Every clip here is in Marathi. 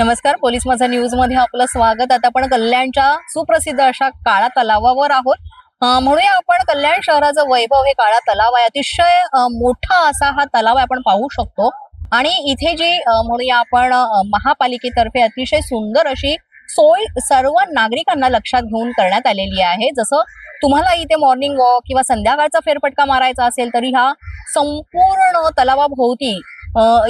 नमस्कार पोलीस माझा न्यूजमध्ये आपलं स्वागत. आता आपण कल्याणच्या सुप्रसिद्ध अशा काळा तलावावर आहोत. म्हणूया आपण कल्याण शहराचं वैभव हे काळा तलाव आहे. अतिशय मोठा असा हा तलाव आहे आपण पाहू शकतो. आणि इथे जी म्हणूया आपण महापालिकेतर्फे अतिशय सुंदर अशी सोय सर्व नागरिकांना लक्षात घेऊन करण्यात आलेली आहे. जसं तुम्हाला इथे मॉर्निंग वॉक किंवा संध्याकाळचा फेरफटका मारायचा असेल तरी हा संपूर्ण तलावाभोवती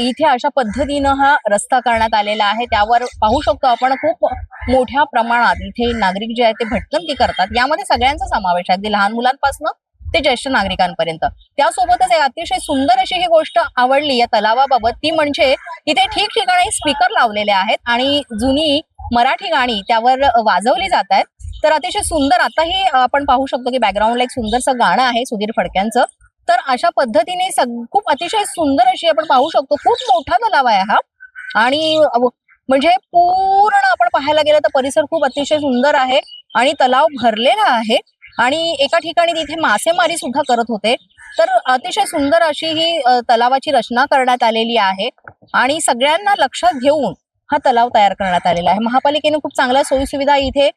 इथे अशा पद्धतीनं हा रस्ता करण्यात आलेला आहे. त्यावर पाहू शकतो आपण खूप मोठ्या प्रमाणात इथे नागरिक जे आहेत ते भटकंती करतात. यामध्ये सगळ्यांचा समावेश आहे. अगदी लहान मुलांपासून ते ज्येष्ठ नागरिकांपर्यंत. त्यासोबतच एक अतिशय सुंदर अशी ही गोष्ट आवडली या तलावाबाबत. ती म्हणजे इथे ठिकठिकाणी स्पीकर लावलेले आहेत आणि जुनी मराठी गाणी त्यावर वाजवली जात आहेत. तर अतिशय सुंदर आताही आपण पाहू शकतो की बॅकग्राऊंडला एक सुंदरसं गाणं आहे सुधीर फडक्यांचं. तर अशा पद्धतीने सग- खूप अतिशय सुंदर अशी आपण पाहू शकतो. खूप मोठा तलाव आहे हा. आणि म्हणजे पूर्ण आपण पाहायला गेलं तर परिसर खूप अतिशय सुंदर आहे आणि तलाव भरलेला आहे. आणि एका ठिकाणी तिथे मासेमारी सुद्धा करत होते. तर अतिशय सुंदर अशी ही तलावाची रचना करण्यात आलेली आहे. आणि सगळ्यांना लक्षात घेऊन हा तलाव तयार करण्यात आलेला आहे. महापालिकेने खूप चांगल्या सोयीसुविधा इथे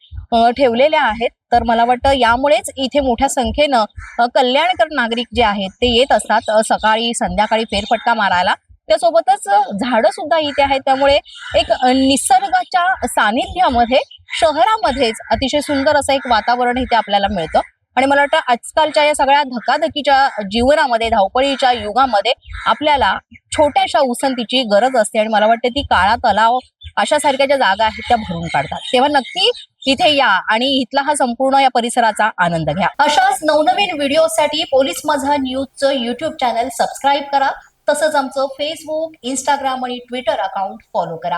ठेवलेल्या आहेत. तर मला वाटतं यामुळेच इथे मोठ्या संख्येनं कल्याणकर नागरिक जे आहेत ते येत असतात सकाळी संध्याकाळी फेरफटका मारायला. त्यासोबतच झाडं सुद्धा इथे आहेत. त्यामुळे एक निसर्गाच्या सानिध्यामध्ये शहरामध्येच अतिशय सुंदर असं एक वातावरण इथे आपल्याला मिळतं. आणि मला वाटतं आजकालच्या या सगळ्या धकाधकीच्या जीवनामध्ये धावपळीच्या युगामध्ये आपल्याला छोट्याशा उसंतीची गरज असते आणि मला वाटतं ती काळा तलाव अशा सारख्या ज्या जागा आहेत त्या भरून काढतात. तेव्हा नक्की इथे या आणि इथला हा संपूर्ण या परिसराचा आनंद घ्या. अशाच नवनवीन व्हिडिओसाठी पोलीस माझा न्यूजचं युट्यूब चॅनल सबस्क्राईब करा. तसंच आमचं फेसबुक इंस्टाग्राम आणि ट्विटर अकाउंट फॉलो करा.